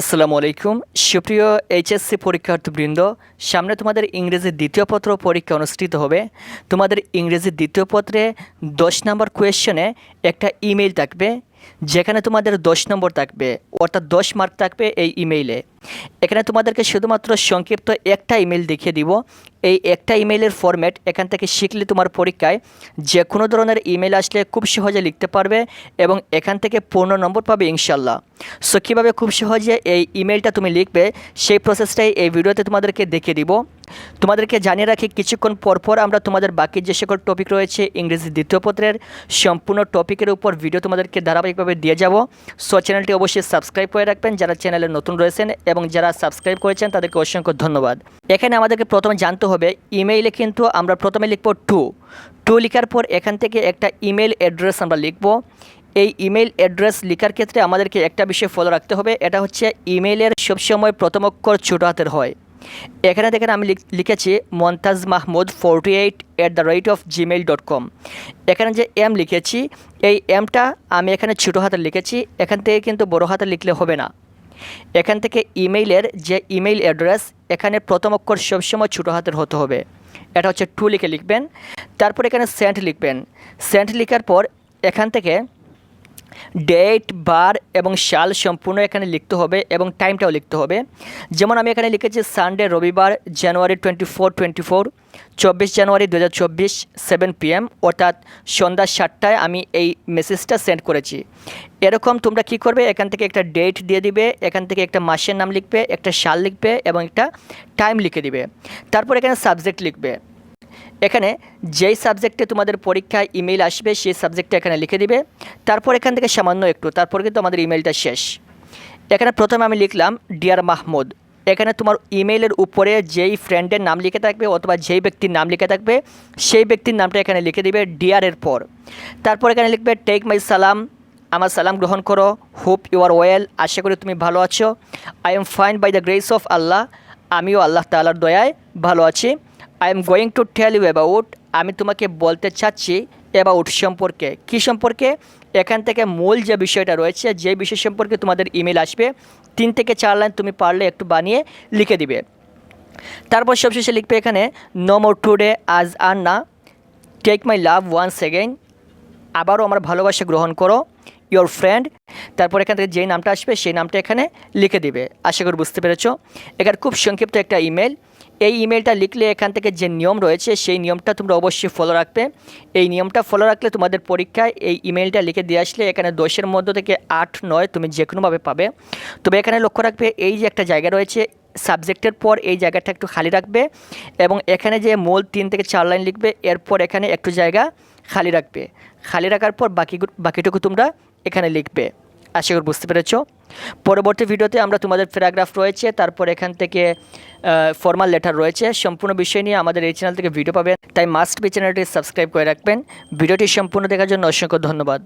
আসসালামু আলাইকুম। সুপ্রিয় এইচএসসি পরীক্ষার্থীবৃন্দ, সামনে তোমাদের ইংরেজি দ্বিতীয় পত্র পরীক্ষা অনুষ্ঠিত হবে। তোমাদের ইংরেজি দ্বিতীয় পত্রে দশ নম্বর কোয়েশ্চনে একটা ইমেল থাকবে। যেখানে তোমাদের দশ নম্বর থাকবে, অর্থাৎ দশ মার্ক থাকবে এই ইমেইলে এখানে তোমাদেরকে শুধুমাত্র সংক্ষিপ্ত একটা ইমেল দেখিয়ে দিব। এই একটা ইমেইলের ফরম্যাট এখান থেকে শিখলে তোমার পরীক্ষায় যে কোনো ধরনের ইমেল আসলে খুব সহজে লিখতে পারবে এবং এখান থেকে পূর্ণ নম্বর পাবে ইনশাল্লাহ সো কীভাবে খুব সহজে এই ইমেলটা তুমি লিখবে, সেই প্রসেসটাই এই ভিডিওতে তোমাদেরকে দেখিয়ে দিব। তোমাদেরকে জানিয়ে রাখি, কিছুক্ষণ পরপর আমরা তোমাদের বাকি যে সকল টপিক রয়েছে, ইংরেজি দ্বিতীয় পত্রের সম্পূর্ণ টপিকের উপর ভিডিও তোমাদেরকে ধারাবাহিকভাবে দিয়ে যাব। সো চ্যানেলটি অবশ্যই সাবস্ক্রাইব করে রাখবেন, যারা চ্যানেলে নতুন রয়েছেন এবং যারা সাবস্ক্রাইব করেছেন, তাদেরকে অসংখ্য ধন্যবাদ। এখানে আমাদেরকে প্রথমে জানতে হবে ইমেইলে কিন্তু আমরা প্রথমে লিখব টু। টু লেখার পর এখান থেকে একটা ইমেল অ্যাড্রেস আমরা লিখব। এই ইমেল অ্যাড্রেস লেখার ক্ষেত্রে আমাদেরকে একটা বিষয় ফলো রাখতে হবে, এটা হচ্ছে ইমেইলের সবসময় প্রথম অক্ষর ছোটো হাতের হয়। এখানে দেখেন আমি লিখ- লিখেছি Montaj Mahmud forty eight at the rate of Gmail dot com এখানে যে এম লিখেছি, এই এমটা আমি এখানে ছোটো হাতে লিখেছি, এখান থেকে কিন্তু বড় হাতে লিখলে হবে না। এখান থেকে ইমেইলের যে ইমেইল অ্যাড্রেস এখানে প্রথম অক্ষর সবসময় ছোটো হাতের হতে হবে। এটা হচ্ছে টু লিখে লিখবেন। তারপর এখানে সেন্ট লিখবেন। সেন্ট লিখার পর এখান থেকে ডেট বার এবং সাল সম্পূর্ণ এখানে লিখতে হবে এবং টাইমটাও লিখতে হবে। যেমন আমি এখানে লিখেছি সানডে রবিবার January twenty four twenty four চব্বিশ জানুয়ারি দু হাজার চব্বিশ সেভেন পিএম অর্থাৎ সন্ধ্যা সাতটায় আমি এই মেসেজটা সেন্ড করেছি। এরকম তোমরা কি করবে? এখান থেকে একটা ডেট দিয়ে দিবে, এখান থেকে একটা মাসের নাম লিখবে, একটা সাল লিখবে এবং একটা টাইম লিখে দিবে। তারপর এখানে সাবজেক্ট লিখবে। এখানে যেই সাবজেক্টে তোমাদের পরীক্ষায় ইমেল আসবে, সেই সাবজেক্টটা এখানে লিখে দিবে। তারপর এখান থেকে সামান্য একটু, তারপর কিন্তু আমাদের ইমেলটা শেষ। এখানে প্রথমে আমি লিখলাম ডিয়ার মাহমুদ, এখানে তোমার ইমেইলের উপরে যেই ফ্রেন্ডের নাম লিখে থাকবে অথবা যেই ব্যক্তির নাম লিখে থাকবে, সেই ব্যক্তির নামটা এখানে লিখে দিবে ডিয়ারের পর। তারপর এখানে লিখবে টেক মাই সালাম আমার সালাম গ্রহণ করো। হোপ ইউ আর ওয়েল আশা করি তুমি ভালো আছো। I am fine by the grace of Allah আমিও আল্লাহ তাআলার দয়ায় ভালো আছি। I am going to tell you about আমি তোমাকে বলতে চাচ্ছি অ্যাবাউট সম্পর্কে। কী সম্পর্কে? এখান থেকে মূল যে বিষয়টা রয়েছে, যে বিষয় সম্পর্কে তোমাদের ইমেল আসবে, তিন থেকে চার লাইন তুমি পারলে একটু বানিয়ে লিখে দিবে। তারপর সবশেষে লিখবে এখানে নো মোর টুডে আজ আর না take my love one second আবারও আমার ভালোবাসা গ্রহণ করো ইয়োর ফ্রেন্ড তারপর এখান থেকে যেই নামটা আসবে, সেই নামটা এখানে লিখে দিবে। আশা করি বুঝতে পেরেছ। এখানে খুব সংক্ষিপ্ত একটা ইমেল এই ইমেলটা লিখলে এখান থেকে যে নিয়ম রয়েছে, সেই নিয়মটা তোমরা অবশ্যই ফলো রাখবে। এই নিয়মটা ফলো রাখলে তোমাদের পরীক্ষায় এই ইমেলটা লিখে দিয়ে আসলে এখানে দশের মধ্য থেকে আট, নয় তুমি যে কোনোভাবে পাবে। তবে এখানে লক্ষ্য রাখবে, এই যে একটা জায়গা রয়েছে সাবজেক্টের পর এই জায়গাটা একটু খালি রাখবে এবং এখানে যে মূল তিন থেকে চার লাইন লিখবে, এরপর এখানে একটু জায়গা খালি রাখবে। খালি রাখার পর বাকি বাকিটুকু তোমরা এখানে লিখবে। আশা করি বুঝতে পেরেছ। পরবর্তী ভিডিওতে আমরা তোমাদের প্যারাগ্রাফ রয়েছে, তারপর এখান থেকে ফর্মাল লেটার রয়েছে। সম্পূর্ণ বিষয় নিয়ে আমাদের এই চ্যানেল থেকে ভিডিও পাবেন। তাই মাস্ট বি চ্যানেলটি সাবস্ক্রাইব করে রাখবেন। ভিডিওটি সম্পূর্ণ দেখার জন্য অসংখ্য ধন্যবাদ।